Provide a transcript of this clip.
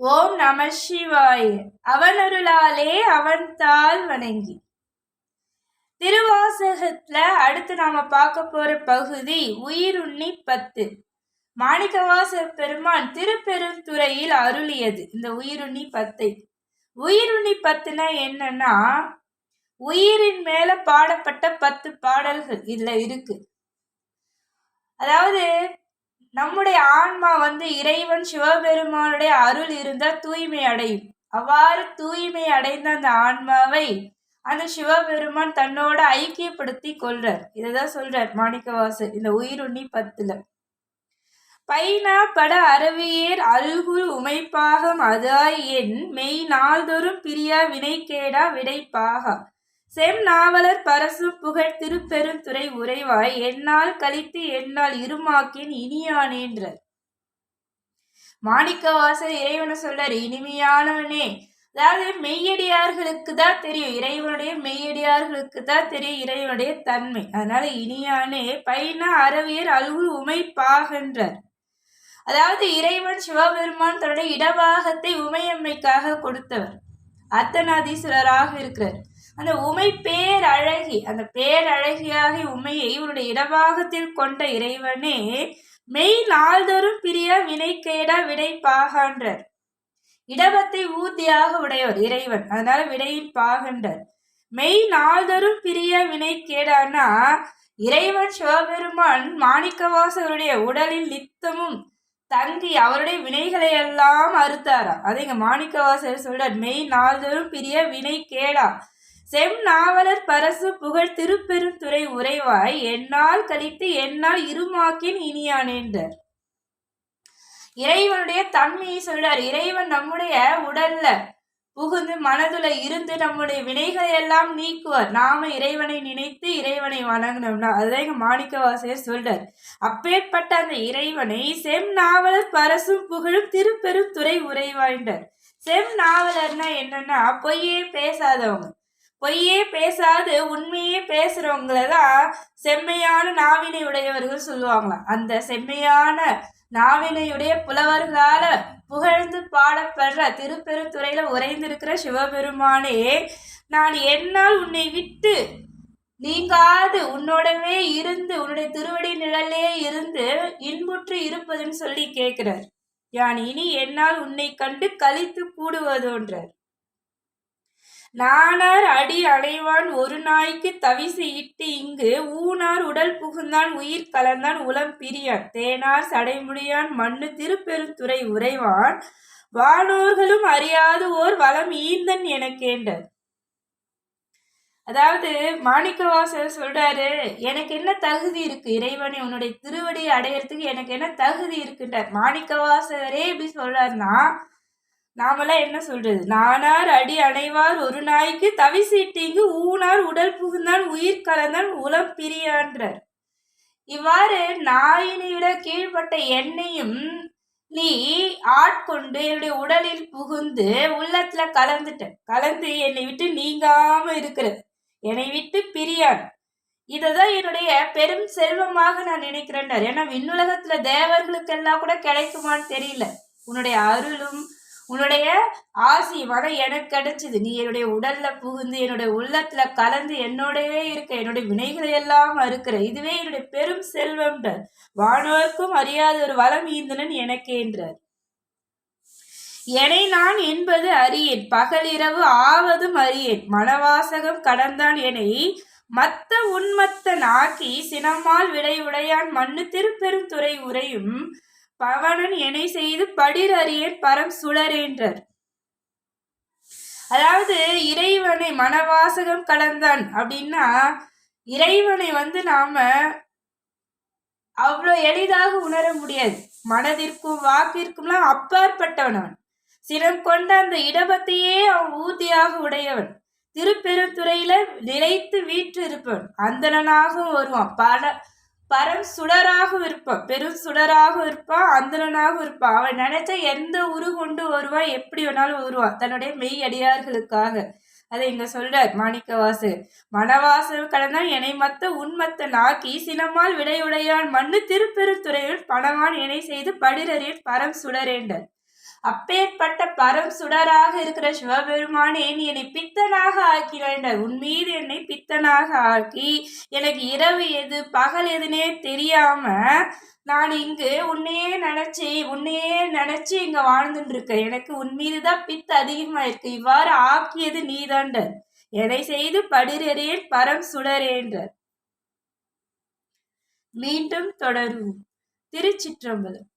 ஓம் நம சிவாய். அவனருளாலே அவன் தாள் வணங்கி. திருவாசகத்துல அடுத்து நாம பார்க்க போற பகுதி உயிருண்ணி பத்து. மாணிக்கவாச பெருமான் திருப்பெருந்துறையில் அருளியது இந்த உயிருண்ணி பத்தை. உயிருண்ணி பத்துனா என்னன்னா உயிரின் மேல பாடப்பட்ட பத்து பாடல்கள் இதுல இருக்கு. அதாவது நம்முடைய ஆன்மா வந்து இறைவன் சிவபெருமானுடைய அருள் இருந்தால் தூய்மை அடையும். அவ்வாறு தூய்மை அடைந்த அந்த ஆன்மாவை அந்த சிவபெருமான் தன்னோட ஐக்கியப்படுத்தி கொள்றார். இதைதான் சொல்றார் மாணிக்கவாசர் இந்த உயிருண்ணி பத்துல. பைனா பட அறவியேர் அல்குல் உமைப்பாகம் அதாய் என் மெய் நாள்தோறும் பிரியா வினைக்கேடா விடைப்பாகா. செம் நாவலர் பரசும் புகழ் திருப்பெருந்துறை உறைவாய் என்னால் கழித்து என்னால் இருமாக்கின் இனியானேன்ற மாணிக்கவாசர் இறைவனை சொல்றார் இனிமையானவனே அதாவது மெய்யடியார்களுக்கு தான் தெரியும் இறைவனுடைய மெய்யடியார்களுக்கு தான் தெரியும் இறைவனுடைய தன்மை. அதனால இனியானே பைனா அறவியர் அழுகு பாகன்றார் அதாவது இறைவன் சிவபெருமான் தன்னுடைய இடபாகத்தை உமையம்மைக்காக கொடுத்தவர். அர்த்தநாதீஸ்வரராக இருக்கிறார். அந்த உமை பேரழகி அந்த பேரழகியாகி உமையை இவருடைய இடபாகத்தில் கொண்ட இறைவனே மெய் நாள்தோறும் பிரிய வினைக்கேடா விடை பாகான்றார். இடபத்தை ஊர்தியாக உடையவர் இறைவன் அதனால விடையின் பாகன்றர். மெய் நாள்தோறும் பிரிய வினை கேடானா இறைவன் சிவபெருமான் மாணிக்கவாசருடைய உடலில் நித்தமும் தங்கி அவருடைய வினைகளை எல்லாம் அறுத்தாரா. அதை இங்க மாணிக்கவாசர் சொல்றார் மெய் நாள்தோறும் பிரிய வினை கேடா. செம் நாவலர் பரசு புகழ் திருப்பெருந்துறை உறைவாய் என்னால் கழித்து என்னால் இருமாக்கின் இனியானேன்றார். இறைவனுடைய தன்மையை சொல்றார் இறைவன் நம்முடைய உடல்ல புகுந்து மனதுல இருந்து நம்முடைய வினைகளை எல்லாம் நீக்குவார். நாம இறைவனை நினைத்து இறைவனை வணங்கினோம்னா அதுதான் எங்க மாணிக்கவாசையர் சொல்றார். அப்பேற்பட்ட அந்த இறைவனை செம் நாவலர் பரசும் புகழும் திருப்பெரும் துறை உரைவாய்ந்தார் செம் நாவலர்னா என்னன்னா பொய்யே பேசாதவங்க. பொய்யே பேசாது உண்மையே பேசுறவங்கள தான் செம்மையான நாவினை உடையவர்கள் சொல்லுவாங்களாம். அந்த செம்மையான நாவினையுடைய புலவர்களால புகழ்ந்து பாடப்படுற திருப்பெருத்துறையில உறைந்திருக்கிற சிவபெருமானே நான் என்னால் உன்னை விட்டு நீங்காது உன்னோடவே இருந்து உன்னுடைய திருவடி நிழலே இருந்து இன்புற்று இருப்பதுன்னு சொல்லி கேட்கிறார். யான் இனி என்னால் உன்னை கண்டு கழித்து கூடுவதோன்றார். நானார் அடி அடைவான் ஒரு நாய்க்கு தவிசு இட்டு இங்கு ஊனார் உடல் புகுந்தான் உயிர் கலந்தான் உளம் பிரியான். தேனார் சடைமுடியான் மண்ணு திருப்பெருந்துறை உறைவான். வானோர்களும் அறியாது ஓர் வளம் ஈந்தன் எனக்கேண்டர் அதாவது மாணிக்கவாசர் சொல்றாரு எனக்கு என்ன தகுதி இருக்கு? இறைவனை உன்னுடைய திருவடியை அடையறதுக்கு எனக்கு என்ன தகுதி இருக்குன்றார். மாணிக்கவாசரே இப்படி சொல்றாருன்னா நாமெல்லாம் என்ன சொல்றது? நானார் அடி அணைவார் ஒரு நாய்க்கு தவி சீட்டிங்கு ஊனார் உடல் புகுந்தான் உயிர் கலந்தான் உலம் பிரியான்றார். இவ்வாறு நாயினைவிட கீழ்பட்ட எண்ணையும் நீ ஆட்கொண்டு என்னுடைய உடலில் புகுந்து உள்ளத்துல கலந்துட்ட. கலந்து என்னை விட்டு நீங்காம இருக்கிற என்னை விட்டு பிரியான். இததான் என்னுடைய பெரும் செல்வமாக நான் நினைக்கிறேன் ஏன்னா விண்ணுலகத்துல தேவர்களுக்கெல்லாம் கூட கிடைக்குமான்னு தெரியல. உன்னுடைய அருளும் உன்னுடைய ஆசி வரம் எனக்கு கிடைச்சது. நீ என்னுடைய உடல்ல புகுந்து என்னுடைய உள்ளத்துல கலந்து என்னோடவே இருக்க என்னுடைய வினைகளை எல்லாம் அறுக்கிற. இதுவே என்னுடைய பெரும் செல்வம்ன்ற. வானோருக்கும் அறியாத ஒரு வளம் ஈந்தனன் எனக்கேன்றார் எனை நான் என்பது அறியேன். பகலிரவு ஆவதும் அறியேன். மனவாசகம் கடந்தான் என்னை. மத்த உன்மத்த நாக்கி சினமால் விடை உடையான். மண்ணு திருப்பெரும் துறை உரையும் பவனன் எனை செய்து படிர் அறியேன் பரம் சுழரேன்றார் அதாவது இறைவனை மனவாசகம் கலந்தான் அப்படின்னா இறைவனை வந்து நாம அவ்வளோ எளிதாக உணர முடியாது. மனதிற்கும் வாக்கிற்கும்லாம் அப்பாற்பட்டவன் அவன் சினம் கொண்ட அந்த இடபத்தையே அவன் ஊதியாக உடையவன். திருப்பெருந்துறையில நிலைத்து வீற்று இருப்பவன் அந்தனாகவும் வருவான். பல பரம் சுடராக இருப்பான் பெரும் சுடராக இருப்பான் அந்தரனாகவும் இருப்பான் அவன் நினைச்ச எந்த உரு கொண்டு வருவான் எப்படி வேணாலும் வருவான் தன்னுடைய மெய் அடியார்களுக்காக. அதை இங்க சொல்றார் மாணிக்கவாசு. மனவாசு கடந்தான் என்னை மத்த உண்மத்த நாக்கி சினமால் விடையுடையான் மண்ணு திருப்பெருத்துறையில் பணவான் இணை செய்து படிரறியன் பரம் சுடரேண்டர் அப்பேற்பட்ட பரம் சுடராக இருக்கிற சிவபெருமானே நீ என்னை பித்தனாக ஆக்கினாய் உன் மீது என்னை பித்தனாக ஆக்கி எனக்கு இரவு எது பகல் எதுனே தெரியாம நான் இங்கு உன்னையே நினைச்சு உன்னையே நினைச்சு இங்க வாழ்ந்துட்டு இருக்கேன் எனக்கு உன் மீதுதான் பித்து அதிகமா இருக்கு. இவ்வாறு ஆக்கியது நீதாண்டர் எதை செய்து படிரேன் பரம் சுடரேன்ற. மீண்டும் தொடரும் திருச்சிற்றம்பலம்.